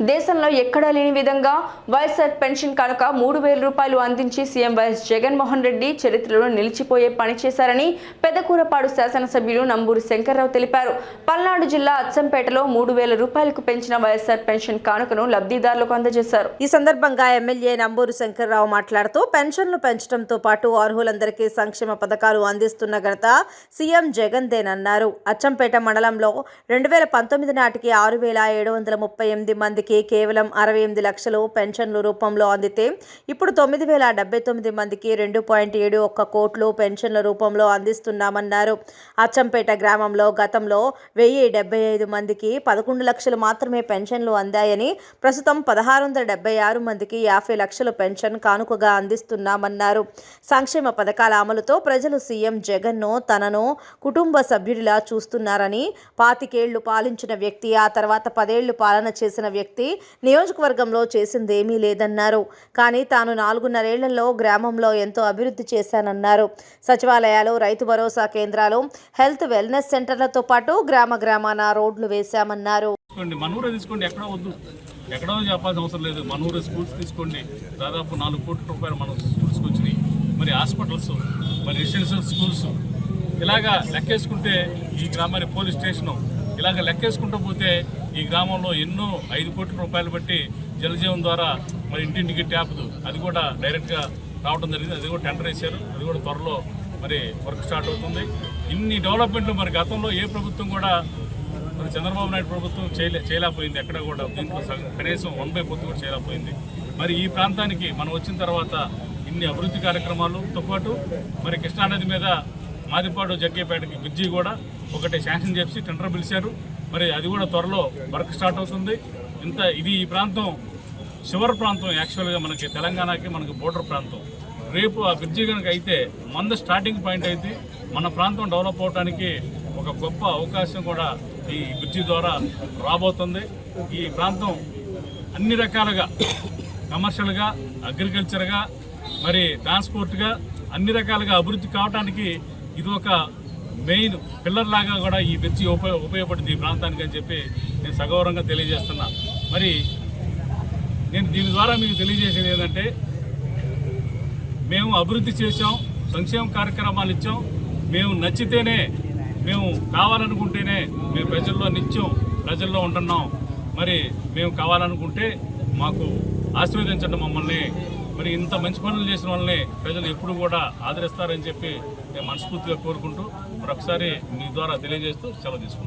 దేశంలో ఎక్కడా లేని విధంగా వైఎస్ఆర్ పెన్షన్ కనుక మూడు వేల రూపాయలు అందించి సీఎం వైఎస్ జగన్మోహన్ రెడ్డి చరిత్రలో నిలిచిపోయే పని చేశారని పెదకూరపాడు శాసనసభ్యులు నంబూరు శంకర్రావు తెలిపారు. పల్నాడు జిల్లా అచ్చంపేటలో మూడు వేల రూపాయలకు పెంచిన వైఎస్ఆర్ పెన్షన్ కానుకను లబ్ధిదారులకు అందజేశారు. ఈ సందర్భంగా ఎమ్మెల్యే నంబూరు శంకర్రావు మాట్లాడుతూ పెన్షన్లు పెంచడంతో పాటు అర్హులందరికీ సంక్షేమ పథకాలు అందిస్తున్న ఘనత సీఎం జగన్దేనన్నారు. అచ్చంపేట మండలంలో రెండు వేల పంతొమ్మిది నాటికి ఆరు వేల ఏడు వందల ముప్పై ఎనిమిది మంది మందికి కేవలం అరవై ఎనిమిది లక్షలు పెన్షన్లు రూపంలో అందితే ఇప్పుడు తొమ్మిది వేల డెబ్బై తొమ్మిది మందికి రెండు పాయింట్ ఏడు ఒక్క కోట్లు పెన్షన్ల రూపంలో అందిస్తున్నామన్నారు. అచ్చంపేట గ్రామంలో గతంలో వెయ్యి డెబ్బై ఐదు మందికి పదకొండు లక్షలు మాత్రమే పెన్షన్లు అందాయని ప్రస్తుతం పదహారు వందల డెబ్బై ఆరు మందికి యాభై లక్షల పెన్షన్ కానుకగా అందిస్తున్నామన్నారు. సంక్షేమ పథకాల అమలుతో ప్రజలు సీఎం జగన్ను తనను కుటుంబ సభ్యుడిలా చూస్తున్నారని పాతికేళ్ళు పాలించిన వ్యక్తి ఆ తర్వాత పదేళ్ళు పాలన చేసిన వ్యక్తి వ్యక్తి నియోజకవర్గంలో చేసిందేమీ లేదన్నారు. కానీ తాను నాలుగున్నరేళ్ళలో గ్రామంలో ఎంతో అభివృద్ధి చేశానన్నారు. సచివాలయాలు రైతు భరోసా కేంద్రాలు హెల్త్ వెల్నెస్ సెంటర్లతో పాటు గ్రామ గ్రామాన రోడ్లు వేశామన్నారు. మనూరే తీసుకోండి. ఎక్కడో వద్దు. ఎక్కడో చెప్పాల్సిన అవసరం లేదు. మనూరే స్కూల్స్ తీసుకోండి. దాదాపు నాలుగు కోట్ల రూపాయలు మనం స్కూల్స్కి వచ్చినాయి. మరి హాస్పిటల్స్ మరి రెసిడెన్షియల్ స్కూల్స్ ఇలాగా లెక్కేసుకుంటే ఈ గ్రామానికి పోలీస్ స్టేషను ఇలాగ లెక్కేసుకుంటూ పోతే ఈ గ్రామంలో ఎన్నో ఐదు కోట్ల రూపాయలు బట్టి జలజీవన్ ద్వారా మరి ఇంటింటికి ట్యాప్ అది కూడా డైరెక్ట్గా రావడం జరిగింది. అది కూడా టెండర్ వేశారు. అది కూడా త్వరలో మరి వర్క్ స్టార్ట్ అవుతుంది. ఇన్ని డెవలప్మెంట్లు మరి గతంలో ఏ ప్రభుత్వం కూడా మరి చంద్రబాబు నాయుడు ప్రభుత్వం చేయలే చేయలేకపోయింది. ఎక్కడ కూడా దీంట్లో కనీసం వన్ బై పొత్తు కూడా చేయలేకపోయింది. మరి ఈ ప్రాంతానికి మనం వచ్చిన తర్వాత ఇన్ని అభివృద్ధి కార్యక్రమాలతో పాటు మరి కృష్ణానది మీద మాదిపాడు జగ్గేపేటకి బ్రిడ్జి కూడా ఒకటి శాంక్షన్ చేసి టెండర్ పిలిచారు. మరి అది కూడా త్వరలో వర్క్ స్టార్ట్ అవుతుంది. ఇంత ఇది ఈ ప్రాంతం చివరి ప్రాంతం యాక్చువల్గా మనకి తెలంగాణకి మనకి బోర్డర్ ప్రాంతం. రేపు ఆ బ్రిడ్జి కనుక అయితే మంద స్టార్టింగ్ పాయింట్ అయితే మన ప్రాంతం డెవలప్ అవడానికి ఒక గొప్ప అవకాశం కూడా ఈ బ్రిడ్జి ద్వారా రాబోతుంది. ఈ ప్రాంతం అన్ని రకాలుగా కమర్షియల్గా అగ్రికల్చర్గా మరి ట్రాన్స్పోర్ట్గా అన్ని రకాలుగా అభివృద్ధి కావడానికి ఇది ఒక మెయిన్ పిల్లర్ లాగా కూడా ఈ బ్రిడ్జి ఉపయోగ ఉపయోగపడుతుంది ఈ ప్రాంతానికి అని చెప్పి నేను సగౌరవంగా తెలియజేస్తున్నా. మరి నేను దీని ద్వారా మీకు తెలియజేసేది ఏంటంటే మేము అభివృద్ధి చేసాం సంక్షేమ కార్యక్రమాలు ఇచ్చాం మేము నచ్చితేనే మేము కావాలనుకుంటేనే మేము ప్రజల్లో నిత్యం ప్రజల్లో ఉంటున్నాం. మరి మేము కావాలనుకుంటే మాకు ఆశీర్వదించండి మమ్మల్ని. మరి ఇంత మంచి పనులు చేసిన వాళ్ళని ప్రజలు ఎప్పుడు కూడా ఆదరిస్తారని చెప్పి నేను మనస్ఫూర్తిగా కోరుకుంటూ మరొకసారి మీ ద్వారా తెలియజేస్తూ సెలవు తీసుకుంటాం